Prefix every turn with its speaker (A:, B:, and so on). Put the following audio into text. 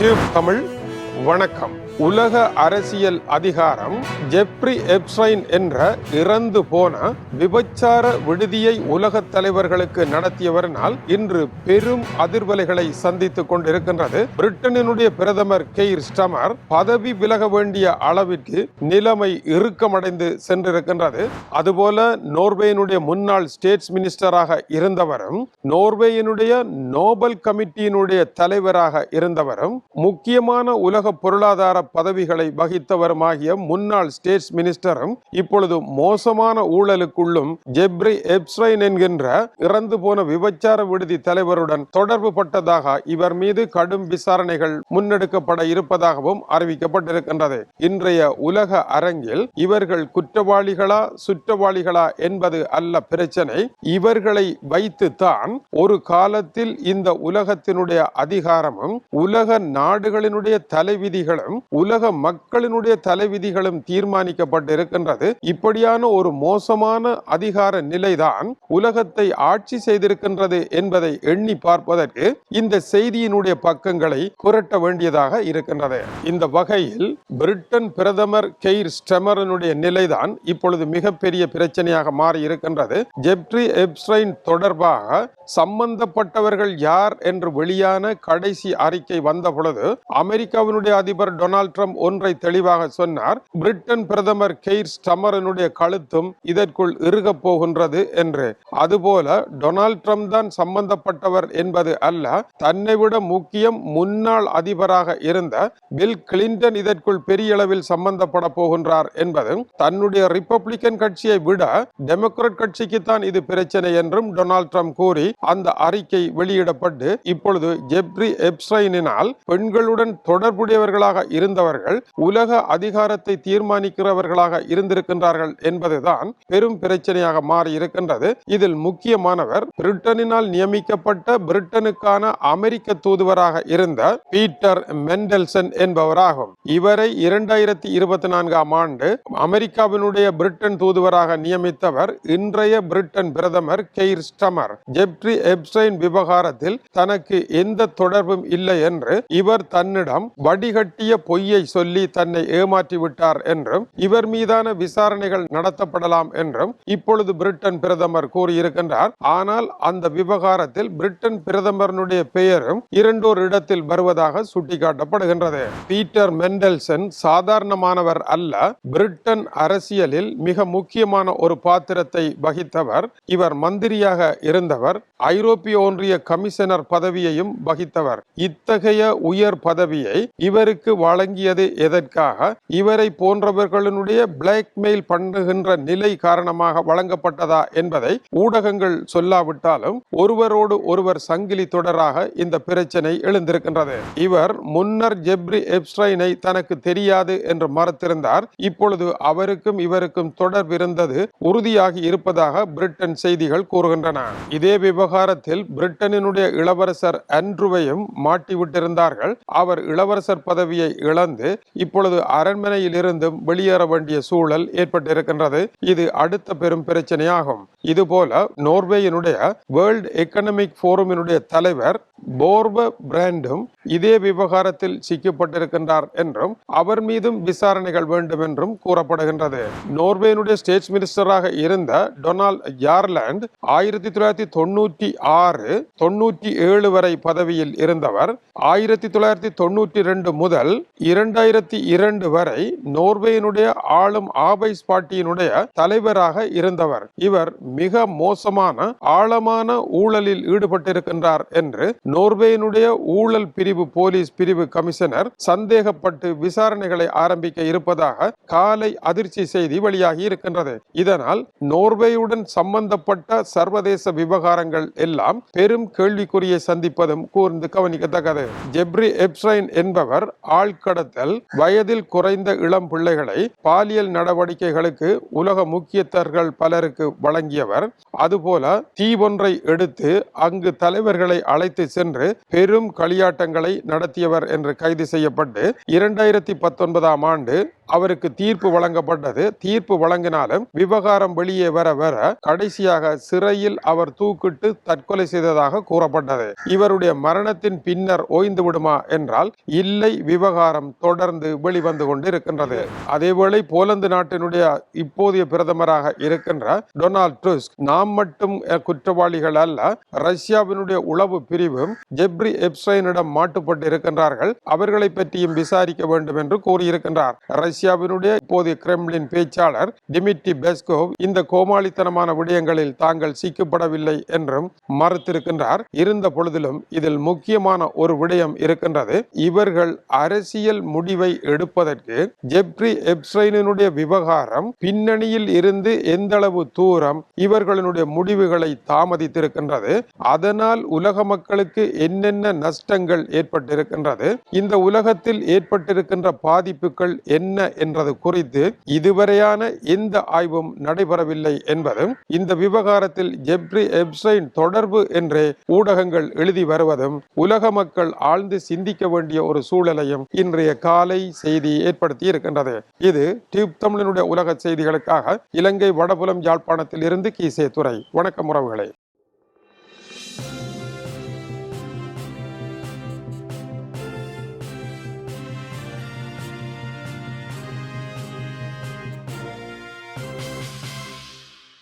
A: Tube Tamil வணக்கம். உலக அரசியல் அதிகாரம் ஜெப்ரி எப்ஸ்ரைன் என்ற இறந்து போன விபச்சார விடுதியை உலக தலைவர்களுக்கு நடத்தியவரினால் இன்று பெரும் அதிர்வலைகளை சந்தித்துக் கொண்டிருக்கின்றது. பிரிட்டனினுடைய பிரதமர் கெய்ர் ஸ்டமர் பதவி விலக வேண்டிய அளவிற்கு நிலைமை இறுக்கமடைந்து சென்றிருக்கின்றது. அதுபோல நோர்வேயினுடைய முன்னாள் ஸ்டேட்ஸ் மினிஸ்டராக இருந்தவரும் நோர்வேயினுடைய நோபல் கமிட்டியினுடைய தலைவராக இருந்தவரும் முக்கியமான உலக பொருளாதார பதவிகளை வகித்தவருமாகிய முன்னாள் ஸ்டேட்ஸ் மினிஸ்டரும் இப்பொழுது மோசமான ஊழலுக்குள்ளும் ஜெப்ரி எப்ஸ்ரைன் என்கின்ற இறந்து போன விபச்சார விடுதி தலைவருடன் தொடர்பு பட்டதாக இவர் மீது கடும் விசாரணைகள் முன்னெடுக்கப்பட இருப்பதாகவும் அறிவிக்கப்பட்டிருக்கின்றது. இன்றைய உலக அரங்கில் இவர்கள் குற்றவாளிகளா சுற்றவாளிகளா என்பது அல்ல பிரச்சனை. இவர்களை வைத்துத்தான் ஒரு காலத்தில் இந்த உலகத்தினுடைய அதிகாரமும் உலக நாடுகளினுடைய தலைவிதிகளும் உலக மக்களினுடைய தலைவிதிகளும் தீர்மானம் தீர்மானிக்கப்பட்டு இருக்கின்றது இப்படியான ஒரு மோசமான அதிகார நிலைதான் உலகத்தை ஆட்சி செய்திருக்கின்றது என்பதை எண்ணி பார்ப்பதற்கு இந்த செய்தியினுடைய பக்கங்களை புரட்ட வேண்டியதாக இருக்கின்றது. இந்த வகையில் பிரிட்டன் பிரதமர் கெய்ர் ஸ்டெமரனுடைய நிலைதான் இப்பொழுது மிகப்பெரிய பிரச்சனையாக மாறி இருக்கின்றது ஜெப்ரி எப்ஸ்ரைன் தொடர்பாக சம்பந்தப்பட்டவர்கள் யார் என்று வெளியான கடைசி அறிக்கை வந்த பொழுது அமெரிக்காவினுடைய அதிபர் டொனால்ட் ட்ரம்ப் ஒன்றை தெளிவாக சொன்னார். பிரிட்டன் பிரதமர் கெய்ர் ஸ்டமரனுடைய கழுத்தும் இதற்குள் இறுகப் போகின்றது என்று. அதுபோல டொனால்ட் ட்ரம்ப் தான் சம்பந்தப்பட்டவர் என்பது அல்ல தன்னை விட முக்கியம் முன்னாள் அதிபராக இருந்த பில் கிளின்டன் இதற்குள் பெரிய அளவில் சம்பந்தப்பட போகின்றார் என்பதும் தன்னுடைய ரிப்பப்ளிக்கன் கட்சியை விட டெமோக்ராட் கட்சிக்கு தான் இது பிரச்சனை என்றும் டொனால்ட் ட்ரம்ப் கூறி அந்த அறிக்கை வெளியிடப்பட்டு இப்பொழுது ஜெப்ரி எப்ஸ்டைனினால் பெண்களுடன் தொடர்புடையவர்களாக இருந்தவர்கள் உலக அதிகாரத்தை அவமானிக்கிறவர்களாக இருந்திருக்கின்றார்கள் என்பதுதான் பெரும் பிரச்சனையாக மாறி இருக்கின்றது. இதில் முக்கியமானவர் பிரிட்டனினால் நியமிக்கப்பட்ட பிரிட்டனுக்கான அமெரிக்க தூதுவராக இருந்த பீட்டர் மெண்டல்சன் என்பவராகும். இவரை இரண்டாயிரத்தி இருபத்தி நான்காம் ஆண்டு அமெரிக்காவினுடைய பிரிட்டன் தூதுவராக நியமித்தவர் இன்றைய பிரிட்டன் பிரதமர் கெய்ர் ஸ்டமர். ஜெப்ரி எப்ஸ்டைன் விவகாரத்தில் தனக்கு எந்த தொடர்பும் இல்லை என்று இவர் தன்னிடம் வடிகட்டிய பொய்யை சொல்லி தன்னை ஏமாற்றி விட்டார் என்றும் இவர் மீதான விசாரணைகள் நடத்தப்படலாம் என்றும் இப்பொழுது பிரிட்டன் பிரதமர் கூறியிருக்கின்றார். ஆனால் அந்த விவகாரத்தில் பிரிட்டன் பிரதமரனுடைய பெயரும் இரண்டோர் இடத்தில் வருவதாக சுட்டிக்காட்டப்படுகின்றது. பீட்டர் மெண்டல்சன் சாதாரணமானவர் அல்ல. பிரிட்டன் அரசியலில் மிக முக்கியமான ஒரு பாத்திரத்தை வகித்தவர். இவர் மந்திரியாக இருந்தவர். ஐரோப்பிய ஒன்றிய கமிஷனர் பதவியையும் வகித்தவர். இத்தகைய உயர் பதவியை இவருக்கு வழங்கியது எதற்காக? இவரை போன்றவர்களுடைய பிளாக்மெயில் பண்ணுகின்ற நிலை காரணமாக வழங்கப்பட்டதா என்பதை ஊடகங்கள் சொல்லாவிட்டாலும் ஒருவரோடு ஒருவர் சங்கிலி தொடராக இந்த பிரச்சனை எழுந்திருக்கின்றது. இவர் முன்னர் ஜெப்ரி எப்ஸ்டைனை தனக்கு தெரியாது என்று மறுத்திருந்தார். இப்பொழுது அவருக்கும் இவருக்கும் தொடர்பு இருந்தது உறுதியாகி இருப்பதாக பிரிட்டன் செய்திகள் கூறுகின்றன. இதே விவகாரத்தில் பிரிட்டனினுடைய இளவரசர் அன்றுவையும் மாட்டிவிட்டிருந்தார்கள். அவர் இளவரசர் பதவியை இழந்து இப்பொழுது அரண்மனையில் இருந்தும் வெளியேற வேண்டிய சூழல் ஏற்பட்டிருக்கின்றது. இது அடுத்த பெரும் பிரச்சனையாகும். இதுபோல நோர்வேயினுடைய வேர்ல்ட் எக்கனமிக் போரமினுடைய தலைவர் போர்ப பிராண்டும் இதே விவகாரத்தில் சிக்கப்பட்டிருக்கின்றார் என்றும் அவர் மீதும் விசாரணைகள் வேண்டும் என்றும் கூறப்படுகின்றது. நோர்வேயினுடைய ஸ்டேட் மினிஸ்டராக இருந்த டொனால்ட் யார்லாண்ட் ஆயிரத்தி தொள்ளாயிரத்தி தொண்ணூற்றி ஆறு தொண்ணூற்றி ஏழு வரை பதவியில் இருந்தவர். ஆயிரத்தி தொள்ளாயிரத்தி தொண்ணூற்றி ரெண்டு முதல் இரண்டாயிரத்தி இரண்டு வரை நோர்வேயினுடைய ஆளும் ஆபைஸ் பார்ட்டியினுடைய தலைவராக இருந்தவர். இவர் மிக மோசமான ஆழமான ஊழலில் ஈடுபட்டிருக்கின்றார் என்று நோர்வேயினுடைய ஊழல் பிரிவு போலீஸ் பிரிவு கமிஷனர் சந்தேகப்பட்டு விசாரணைகளை ஆரம்பிக்க இருப்பதாக காலை அதிர்ச்சி செய்தி வெளியாகி இருக்கின்றது. இதனால் நோர்வேயுடன் சம்பந்தப்பட்ட சர்வதேச விவகாரங்கள் எல்லாம் பெரும் கேள்விக்குறியை சந்திப்பதும் கூர்ந்து கவனிக்கத்தக்கது. ஜெப்ரி எப்ஸ்ரைன் என்பவர் ஆழ்கடத்தல் வயதில் குறைந்த இளம் பிள்ளைகளை பாலியல் நடவடிக்கைகளுக்கு உலக முக்கியத்தர்கள் பலருக்கு வழங்கியவர் அதுபோல தீபொன்றை எடுத்து அங்கு தலைவர்களை அழைத்து சென்று பெரும் களியாட்டங்களை நடத்தியவர் என்று கைது செய்யப்பட்டு இரண்டாயிரத்தி பத்தொன்பதாம் ஆண்டு அவருக்கு தீர்ப்பு வழங்கப்பட்டது. தீர்ப்பு வழங்கினாலும் விவகாரம் வெளியே வர வர கடைசியாக சிறையில் அவர் தூக்கிட்டு தற்கொலை செய்ததாக கூறப்பட்டது. இவருடைய மரணத்தின் பின்னர் ஓய்ந்து விடுமா என்றால் இல்லை விவகாரம் தொடர்ந்து வெளிவந்து கொண்டு இருக்கின்றது அதேவேளை போலந்து நாட்டினுடைய இப்போதைய பிரதமராக இருக்கின்ற டொனால்ட் ட்ரஸ்க் நாம் மட்டும் குற்றவாளிகள் அல்ல ரஷ்யாவினுடைய உளவு பிரிவும் ஜெப்ரி எப்ஸ்டைனிடம் மாட்டுப்பட்டு இருக்கின்றார்கள். அவர்களை பற்றியும் விசாரிக்க வேண்டும் என்று கூறியிருக்கின்றார். ரஷ்ய ரஷ்யாவினுடைய இப்போதைய கிரெம்லின் பேச்சாளர் டிமிட்ரி பெஸ்கோவ் இந்த கோமாளித்தனமான விடயங்களில் தாங்கள் சிக்கப்படவில்லை என்றும் மறுத்திருக்கின்றார். இருந்த பொழுதிலும் இதில் முக்கியமான ஒரு விடயம் இருக்கின்றது. இவர்கள் அரசியல் முடிவை எடுப்பதற்கு ஜெப்ரி எப்ஸ்ரைனுடைய விவகாரம் பின்னணியில் இருந்து எந்தளவு தூரம் இவர்களுடைய முடிவுகளை தாமதித்திருக்கின்றது அதனால் உலக மக்களுக்கு என்னென்ன நஷ்டங்கள் ஏற்பட்டிருக்கின்றது இந்த உலகத்தில் ஏற்பட்டிருக்கின்ற பாதிப்புகள் என்ன என்றது குறித்து இதுவரையான எந்த ஆய்வும் நடைபெறவில்லை என்பதும் இந்த விவகாரத்தில் ஜெப்ரி எப்சைன் தொடர்பு என்றே ஊடகங்கள் எழுதி வருவதும் உலக மக்கள் ஆழ்ந்து சிந்திக்க வேண்டிய ஒரு சூழலையும் இன்றைய காலை செய்தி ஏற்படுத்தி இருக்கின்றது. இது டியூப் தமிழனுடைய உலக செய்திகளுக்காக இலங்கை வடபுலம் யாழ்ப்பாணத்தில் இருந்து கீசே துறை வணக்கம் உறவுகளே.